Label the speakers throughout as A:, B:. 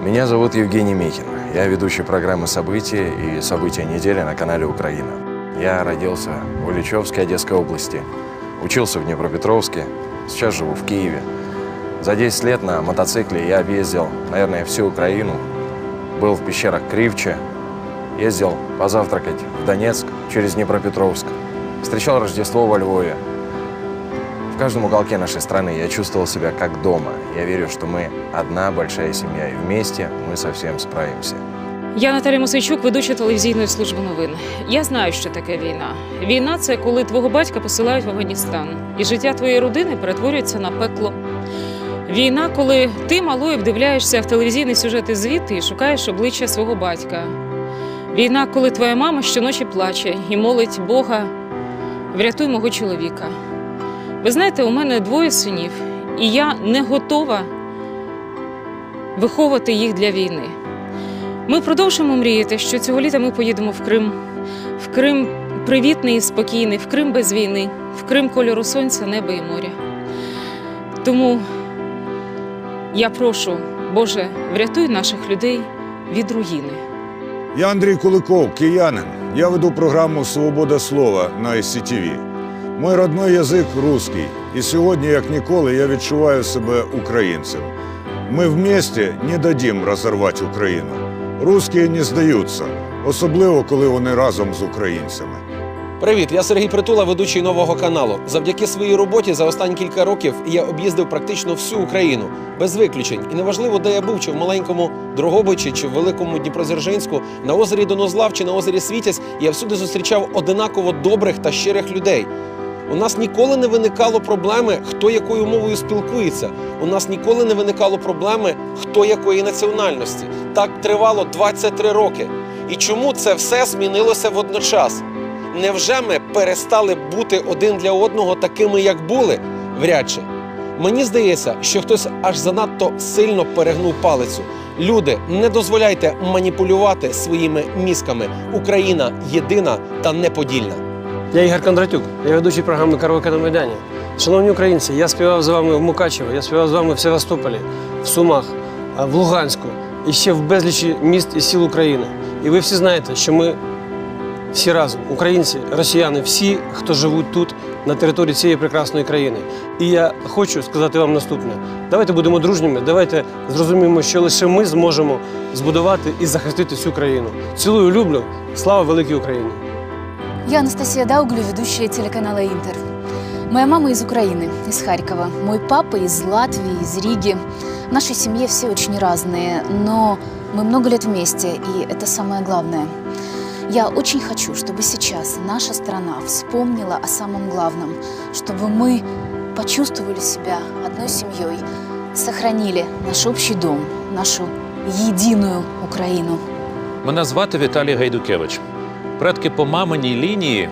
A: Меня зовут Евгений Михин. Я ведущий программы «События» и «События недели» на канале «Украина». Я родился в Ильичевской Одесской области, учился в Днепропетровске, сейчас живу в Киеве. За 10 лет на мотоцикле я объездил, наверное, всю Украину. Был в пещерах Кривче, ездил позавтракать в Донецк через Днепропетровск, встречал Рождество во Львове. В каждом уголке нашей страны я чувствовал себя как дома. Я верю, что мы одна большая семья, и вместе мы совсем справимся.
B: Я Наталя Мосейчук, ведуча телевізійної служби новин. Я знаю, що таке війна. Війна це коли твого батька посилають в Афганістан, і життя твоєї родини перетворюється на пекло. Війна, коли ти малою вдивляєшся в телевізійні сюжети звідти і шукаєш обличчя свого батька. Війна, коли твоя мама щоночі плаче і молить Бога, врятуй мого чоловіка. Ви знаєте, у мене двоє синів, і я не готова виховувати їх для війни. Ми продовжимо мріяти, що цього літа ми поїдемо в Крим. В Крим привітний і спокійний, в Крим без війни, в Крим кольору сонця, неба і моря. Тому я прошу, Боже, врятуй наших людей від руїни.
C: Я Андрій Куликов, киянин. Я веду програму Свобода слова на SCTV. Мой родной язик русский. І сьогодні, як ніколи, я відчуваю себе українцем. Ми вместе не дадим розірвати Україну. Русські не здаються, особливо коли вони разом з українцями.
D: Привіт, я Сергій Притула, ведучий нового каналу. Завдяки своїй роботі за останні кілька років я об'їздив практично всю Україну без виключень. І неважливо, де я був, чи в маленькому Дрогобичі, чи в великому Дніпродзержинську, на озері Донозлав чи на озері Світязь, я всюди зустрічав одинаково добрих та щирих людей. У нас ніколи не виникало проблеми, хто якою мовою спілкується. У нас ніколи не виникало проблеми, хто якої національності. Так тривало 23 роки. І чому це все змінилося водночас? Невже ми перестали бути один для одного такими, як були? Вряд чи. Мені здається, що хтось аж занадто сильно перегнув палицю. Люди, не дозволяйте маніпулювати своїми мізками. Україна єдина та неподільна.
E: Я Ігор Кондратюк, я ведучий програми Караоке на Майдані. Шановні українці, я співав з вами в Мукачево, я співав з вами в Севастополі, в Сумах, в Луганську і ще в безлічі міст і сіл України. І ви всі знаєте, що ми всі разом, українці, росіяни, всі, хто живуть тут, на території цієї прекрасної країни. І я хочу сказати вам наступне: давайте будемо дружніми, давайте зрозуміємо, що лише ми зможемо збудувати і захистити цю країну. Цілую, люблю. Слава великій Україні!
F: Я Анастасия Дауглю, ведущая телеканала «Интер». Моя мама из Украины, из Харькова. Мой папа из Латвии, из Риги. В нашей семье все очень разные, но мы много лет вместе, и это самое главное. Я очень хочу, чтобы сейчас наша страна вспомнила о самом главном, чтобы мы почувствовали себя одной семьей, сохранили наш общий дом, нашу единую Украину.
G: Мене звати Віталій Гайдукевич. Предки по маминій лінії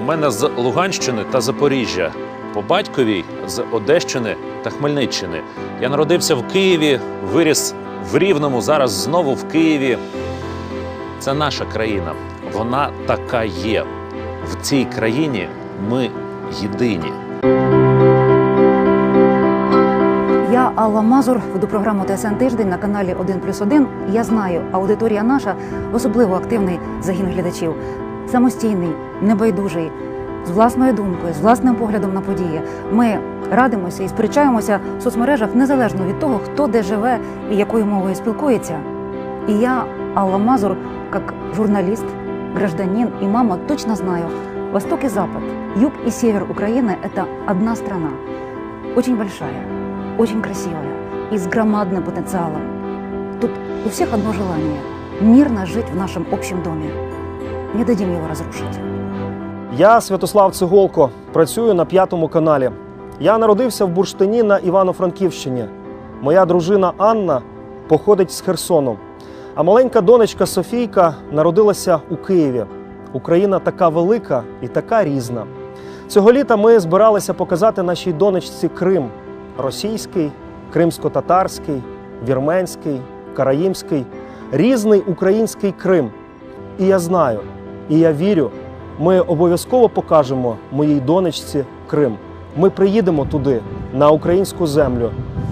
G: у мене з Луганщини та Запоріжжя, по батьковій з Одещини та Хмельниччини. Я народився в Києві, виріс в Рівному, зараз знову в Києві. Це наша країна. Вона така є. В цій країні ми єдині.
H: Алла Мазур веду програму ТСН тиждень на каналі 1 плюс 1. Я знаю, аудиторія наша особливо активний загін глядачів, самостійний, небайдужий, з власною думкою, з власним поглядом на події. Ми радимося і сперечаємося в соцмережах незалежно від того, хто де живе і якою мовою спілкується. И я, Алла Мазур, как журналист, гражданин и мама, точно знаю, Восток и Запад, Юг и Север Украины – это одна страна. Очень большая, очень красивая и с громадным потенциалом. Тут у всех одно желание – мирно жить в нашем общем доме. Не дадим его разрушить.
I: Я Святослав Циголко, працюю на п'ятому каналі. Я народився в Бурштині на Івано-Франківщині. Моя дружина Анна походить з Херсону. А маленька донечка Софійка народилася у Києві. Україна така велика і така різна. Цього літа ми збиралися показати нашій донечці Крим російський, кримсько-татарський, вірменський, караїмський, різний український Крим. І я знаю, і я вірю, ми обов'язково покажемо моїй донечці Крим. Ми приїдемо туди, на українську землю,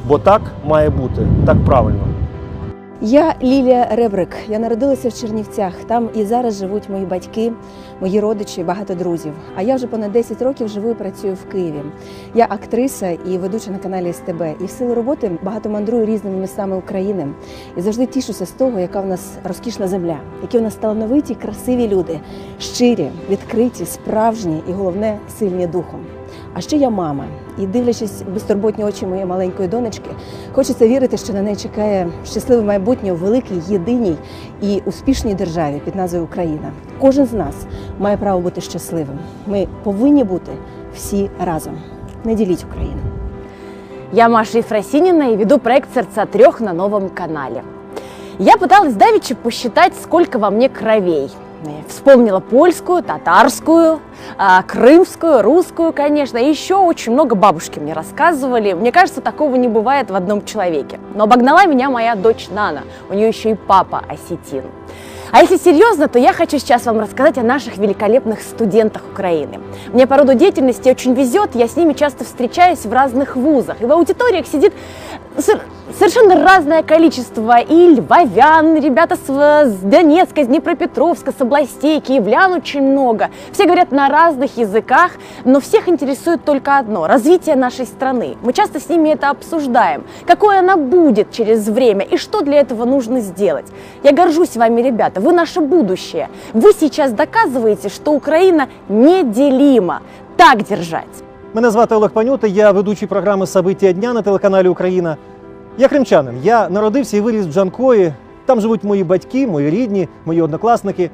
I: бо так має бути, так правильно.
J: Я Лілія Ребрик. Я народилася в Чернівцях. Там і зараз живуть мої батьки, мої родичі, багато друзів. А я вже понад 10 років живу і працюю в Києві. Я актриса і ведуча на каналі СТБ. І в силу роботи багато мандрую різними містами України. І завжди тішуся з того, яка в нас розкішна земля, які в нас талановиті, красиві люди, щирі, відкриті, справжні і головне сильні духом. А ще я мама, і дивлячись безтурботні очі моєї маленької донечки, хочеться вірити, що на неї чекає щасливе майбутнє у великій, єдиній і успішній державі під назвою Україна. Кожен з нас має право бути щасливим. Ми повинні бути всі разом. Не діліть Україну.
F: Я Маша Ефросинина и веду проект «Сердца трех» на новом канале. Я пыталась давеча посчитать, сколько во мне кровей. Вспомнила польскую, татарскую, а, крымскую, русскую, конечно. Еще очень много бабушки мне рассказывали. Мне кажется, такого не бывает в одном человеке. Но обогнала меня моя дочь Нана. У нее еще и папа осетин. А если серьезно, то я хочу сейчас вам рассказать о наших великолепных студентах Украины. Мне по роду деятельности очень везет, я с ними часто встречаюсь в разных вузах. И в аудиториях сидит совершенно разное количество и львовян, ребята с, с Донецка, из Днепропетровска, с областей, киевлян очень много. Все говорят на разных языках, но всех интересует только одно – развитие нашей страны. Мы часто с ними это обсуждаем. Какой она будет через время и что для этого нужно сделать. Я горжусь вами, ребята, вы наше будущее. Вы сейчас доказываете, что Украина неделима. Так держать.
I: Мене звати Олег Панюта, я ведучий програми Сабиття дня на телеканалі Україна. Я кримчанин. Я народився і виріс в Джанкої. Там живуть мої батьки, мої рідні, мої однокласники.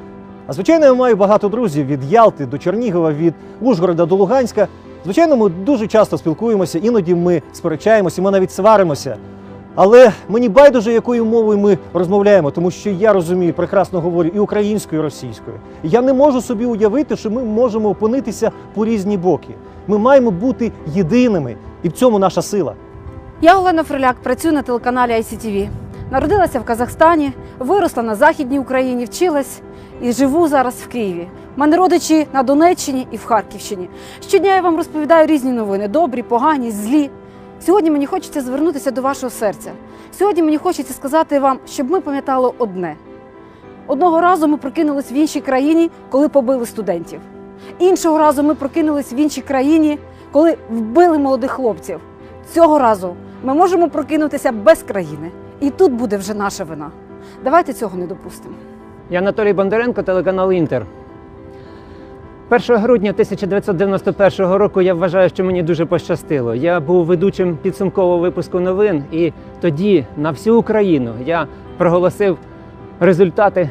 I: А звичайно, я маю багато друзів від Ялти до Чернігова, від Ужгорода до Луганська. Звичайно, ми дуже часто спілкуємося, іноді ми сперечаємося, ми навіть сваримося. Але мені байдуже, якою мовою ми розмовляємо, тому що я розумію, прекрасно говорю і українською, і російською. Я не можу собі уявити, що ми можемо опинитися по різні боки. Ми маємо бути єдиними, і в цьому наша сила.
K: Я Олена Фриляк, працюю на телеканалі ICTV. Народилася в Казахстані, виросла на Західній Україні, вчилась і живу зараз в Києві. У мене родичі на Донеччині і в Харківщині. Щодня я вам розповідаю різні новини: добрі, погані, злі. Сьогодні мені хочеться звернутися до вашого серця. Сьогодні мені хочеться сказати вам, щоб ми пам'ятали одне: одного разу ми прокинулись в іншій країні, коли побили студентів. Іншого разу ми прокинулись в іншій країні, коли вбили молодих хлопців. Цього разу ми можемо прокинутися без країни, і тут буде вже наша вина. Давайте цього не допустимо.
L: Я Анатолій Бондаренко, телеканал Інтер. 1 грудня 1991 року я вважаю, що мені дуже пощастило. Я був ведучим підсумкового випуску новин, і тоді на всю Україну я проголосив результати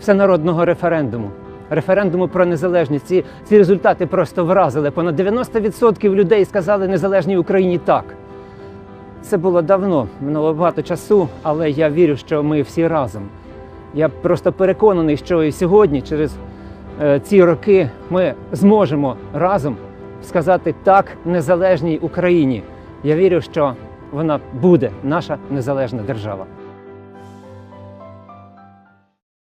L: всенародного референдуму. Референдуму про незалежність. Ці, ці результати просто вразили. Понад 90% людей сказали незалежній Україні так. Це було давно, минуло багато часу, але я вірю, що ми всі разом. Я просто переконаний, що і сьогодні, через е, ці роки, ми зможемо разом сказати так незалежній Україні. Я вірю, що вона буде наша незалежна держава.